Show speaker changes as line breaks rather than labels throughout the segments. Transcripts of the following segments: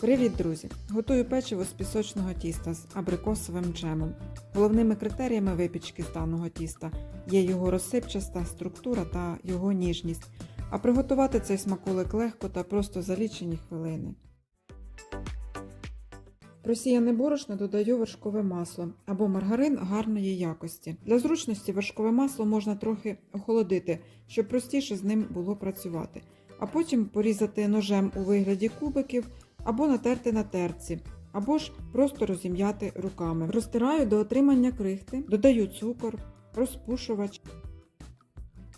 Привіт, друзі! Готую печиво з пісочного тіста з абрикосовим джемом. Головними критеріями випічки з даного тіста є його розсипчаста структура та його ніжність. А приготувати цей смаколик легко та просто за лічені хвилини. Просіяне борошно додаю вершкове масло або маргарин гарної якості. Для зручності вершкове масло можна трохи охолодити, щоб простіше з ним було працювати, а потім порізати ножем у вигляді кубиків або натерти на терці, або ж просто розім'яти руками. Розтираю до отримання крихти, додаю цукор, розпушувач,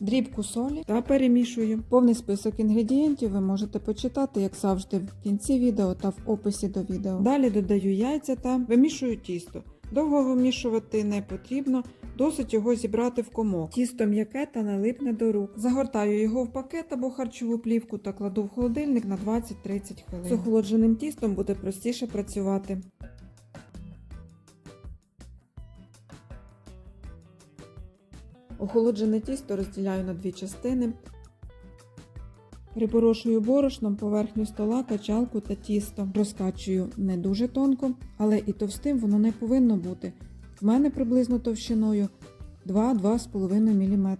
дрібку солі та перемішую. Повний список інгредієнтів ви можете почитати, як завжди, в кінці відео та в описі до відео. Далі додаю яйця та вимішую тісто. Довго вимішувати не потрібно, досить його зібрати в комок. Тісто м'яке та налипне до рук. Загортаю його в пакет або харчову плівку та кладу в холодильник на 20-30 хвилин. З охолодженим тістом буде простіше працювати. Охолоджене тісто розділяю на дві частини. Припорошую борошном поверхню стола, качалку та тісто. Розкачую не дуже тонко, але і товстим воно не повинно бути. В мене приблизно товщиною 2-2,5 мм.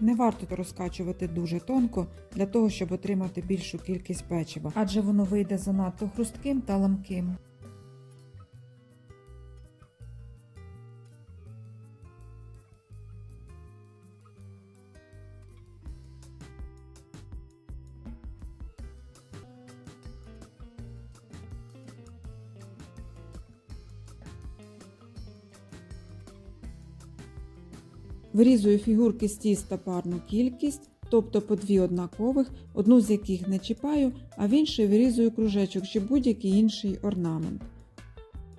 Не варто розкачувати дуже тонко для того, щоб отримати більшу кількість печива, адже воно вийде занадто хрустким та ламким. Вирізую фігурки з тіста парну кількість, тобто по дві однакових, одну з яких не чіпаю, а в іншій вирізую кружечок чи будь-який інший орнамент.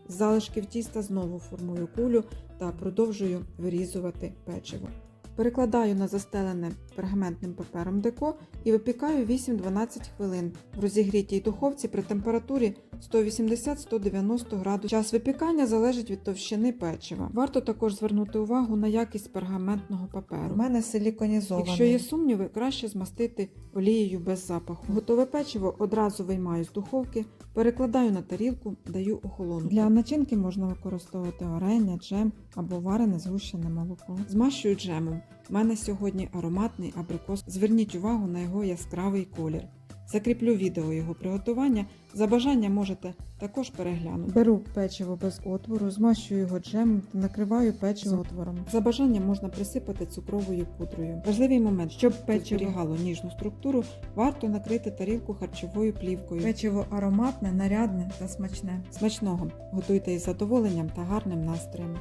З залишків тіста знову формую кулю та продовжую вирізувати печиво. Перекладаю на застелене пергаментним папером деко і випікаю 8-12 хвилин в розігрітій духовці при температурі 180-190 градусів. Час випікання залежить від товщини печива. Варто також звернути увагу на якість пергаментного паперу.
У мене силіконізований.
Якщо є сумніви, краще змастити олією без запаху. Готове печиво одразу виймаю з духовки, перекладаю на тарілку, даю охолонути. Для начинки можна використовувати варення, джем або варене згущене молоко. Змащую джемом. У мене сьогодні ароматний абрикос. Зверніть увагу на його яскравий колір. Закріплю відео його приготування. За бажання можете також переглянути. Беру печиво без отвору, змащую його джемом та накриваю печиво отвором. За бажанням можна присипати цукровою пудрою. Важливий момент, щоб печиво зберігало ніжну структуру, варто накрити тарілку харчовою плівкою.
Печиво ароматне, нарядне та смачне.
Смачного! Готуйте із задоволенням та гарним настроєм.